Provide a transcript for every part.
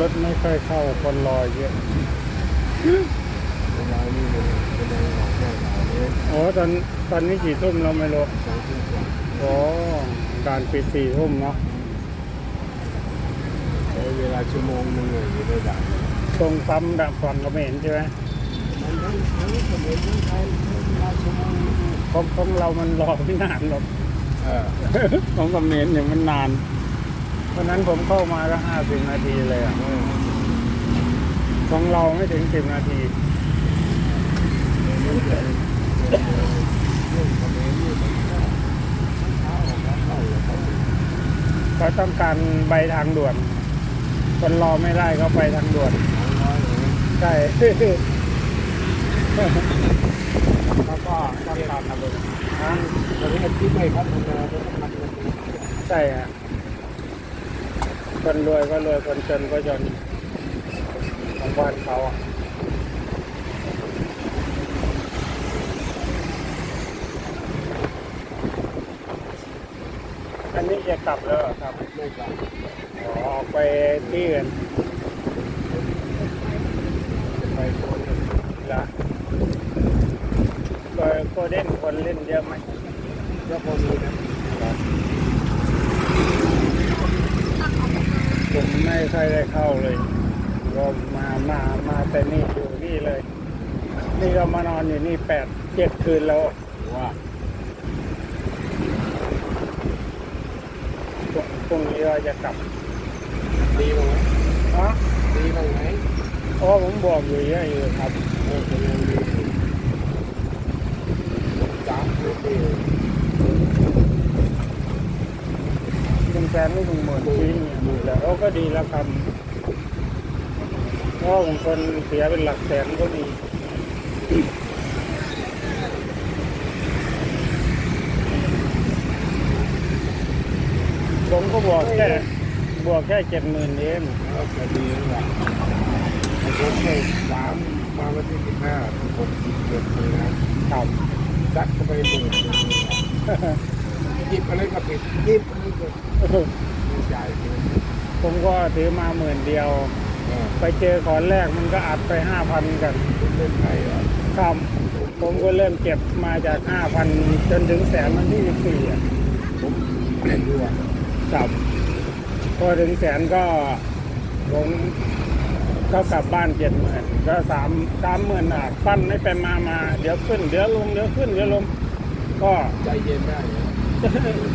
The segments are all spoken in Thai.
รถไม่ค่อยเข้าคนรอเยอะเวลานี่มันแสดงออกได้หลายเรื่องโอ้ตอนตอนนี้กี่ทุ่มเราไม่รู้สองทุ่มกว่าโอ้การปิดสี่ทุ่มเนาะใช้เวลาชั่วโมงหนึงเลยอยู่ได้ด่านตรงปั๊มดับฝั่งเขมรใช่ไหมมันทั้งทั้งเขมรทั้งไทยใช้เวลาชั่วโมงหนึงของของเรามันรอไม่นานหรอกเออ ของเขมรเนี่ยมันนาน เพราะนั้นผมเข้ามาก็ห้าสิบนาทีเลยอะเออของเราไม่ถึงสิบนาทีเรื่องเรื่องเขมรนี่มันก็เช้าออกมาเข้าแล้วเขาเขาต้องการใบทางด่วน คนรอไม่ได้ก็ไปทางด่วนสองร้อยเลยใช่แล้วก็ต้องการระเบิดฮะประเทศที่ไม่พัฒนาก็ต้องพัฒนาใช่ฮะ คนรวยก็รวยคนจนก็จนของบ้านเขาอะอันนี้จะกลับแล้วเหรอครับไม่กลับอ๋อกไปที่อื่นไปโคนละก็ก็เล่นคนเล่นเยอะไหมก็พอมีนะ ผมไม่ค่อยได้เข้าเลยก็มามามาแต่นี่อยู่นี่เลย นี่ก็มานอนอยู่นี่แปดเจ็ดคืนแล้วว่าพรุ่งพรุ่งนี้ก็จะกลับดีบ้างไหมอ๋อดีบ้างไหมเพราะผมบอกอยู่เยอะอยู่ครับเออเป็นยังดีสามสิบ ปีเป็นแฟนไม่ถึงหมื่นปีอยู่แล้วเขาก็ดีแล้วครับเพราะบางคนเสียเป็นหลักแสนก็มีผมก็บอกแค่บวกแค่เจ็ดหมื่นเองก็จะดีแล้วล่ะผมให้สามมาวันที่สิบห้าผมเกิดเลยนะครับซัดเข้าไปหมื่น หนึ่งหยิบอะไรก็ผิดหยิบอะไรก็ไม่จ่ายเลยผมก็ถือมาหมื่นเดียวเออไปเจอขอนแรกมันก็อัดไปห้าพันกันคุณเล่นไพ่เหรอครับผมก็เริ่มเก็บมาจากห้าพันจนถึงแสนวันที่สิบสี่อะผมไม่รู้อะครับพอถึงแสนก็ผมก็กลับบ้านเจ็ดหมื่นก็สามสามหมื่นอะปั้นไม่ไปมามา เดี๋ยวขึ้น เดี๋ยวลง เดี๋ยวขึ้น เดี๋ยวลง ก็ใจเย็นได้เหรอ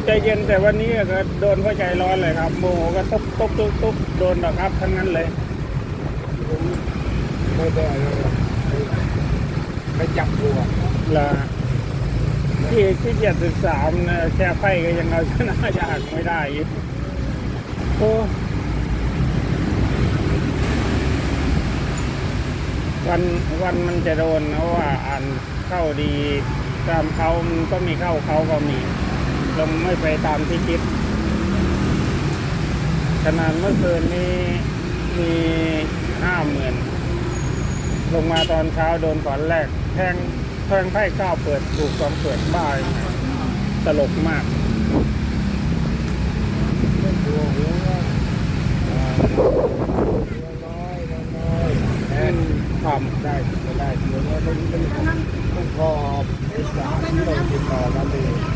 ใจเย็นแต่วันนี้ก็โดนเพราะใจร้อนเลยครับโมโหก็ตุ๊บตุ๊บตุ๊บตุ๊บโดนหรอกครับทั้งนั้นเลยผมไม่ได้เลยไปจับตัวละที่ที่เจ็ดสิบสามนะแค่ไฟก็ยังเอาชนะยากไม่ได้อีกโอ้วันวันมันจะโดนเพราะว่าอ่านเข้าดีตามเขามันก็มีเข้าเขาก็มี ลงไม่ไปตามที่คิดขนาดเมื่อคืนนี้มีห้าหมื่นลงมาตอนเช้าโดนก่อนแรกแทงแทงไพ่เก้าเปิดถูกสองเปิดบ้ายังไงตลกมากเล่นตัวหัวอ่าตัวน้อยตัวน้อยแทนทได้ก็ได้ตัวน้อยต้องต้องต้องพอไอ้สามต้องติดต่อกันเลยำ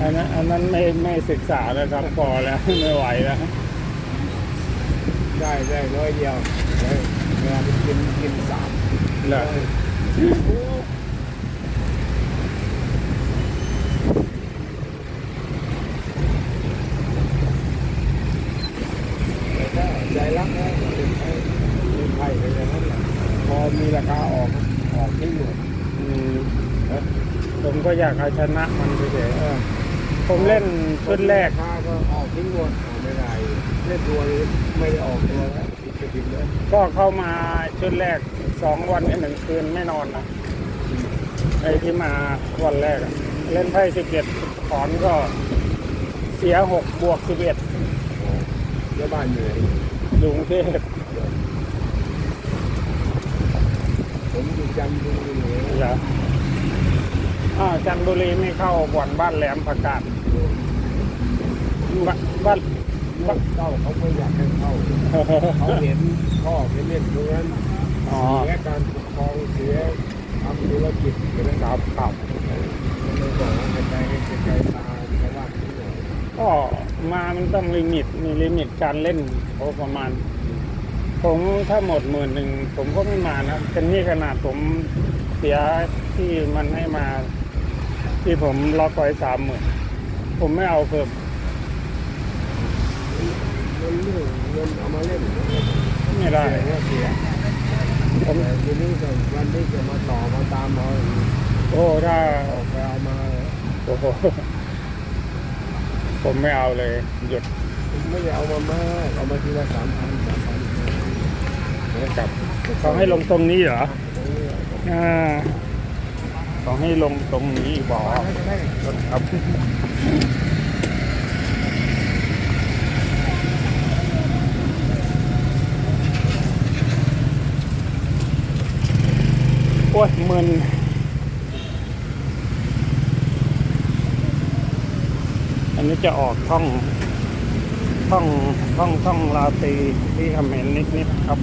อันนั้นอันนั้นไม่ไม่ศึกษาแล้วครับพอแล้วไม่ไหวแล้ว ได้ได้ร้อยเดียวได้เวลาไปกินกินสามเหรอ แต่ถ้าใจรักนะเป็นไพ่เป็นไพ่ไปอย่างนั้นแหละพอมีราคาออกออกที่หมด อืม ผมก็อยากเอาชนะมันเฉยเออๆผมเล่นชุดแรกราคาก็ออกทิ้งหมดออกไม่ได้เล่นตัวนี้ไม่ได้ออกตัวแล้วผิดไปผิดเลยก็เข้ามาชุดแรกสองวันกับหนึ่งคืนไม่นอนนะไอ้ที่มาวันแรกอะเล่นไพ่สิบเอ็ดถอนก็เสียหกบวกสิบเอ็ดเดี๋ยวบ้านอยู่ไหนอยู่กรุงเทพผมอยู่จันทบุรีเหรออ่าว จันทบุรีไม่เข้าบ่อนบ้านแหลมประกาศบ้านบ้านลูกเต้าเขาไม่อยากให้เข้าเขาเห็นพ่อไปเล่นตรงนั้นอ๋อเสียการปกครองเสียทำธุรกิจอยู่นะคครัรับบครับก็เลยบอกว่าให้ใจให้ใจตาชาวบ้านที่หน่อยก็มามันต้องลิมิตมีลิมิตการเล่นโอ้ประมาณ ผมถ้าหมดหมื่นหนึ่งผมก็ไม่มานะเป็นนี่ขนาดผมเสียที่มันให้มา ที่ผมล็อกไว้สามหมื่นผมไม่เอาเพิ่มเงินเรื่องเงินเอามาเล่นไม่ได้เสียก็เสียผมแต่ทีนี้ก็วันนี้จะมาต่อมาตามเอาโอ้ถ้าออกไปเอามาโอ้โหผมไม่เอาเลยหยุดไม่ได้เอามามากเอามาทีละสามพันสามพันกับเขาให้ลงตรงนี้เหรออ่า เขาให้ลงตรงนี้บอกครับโอ้ยมึนอันนี้จะออกท่องท่องท่องท่องลาตีที่คำเห็นนิดๆครับ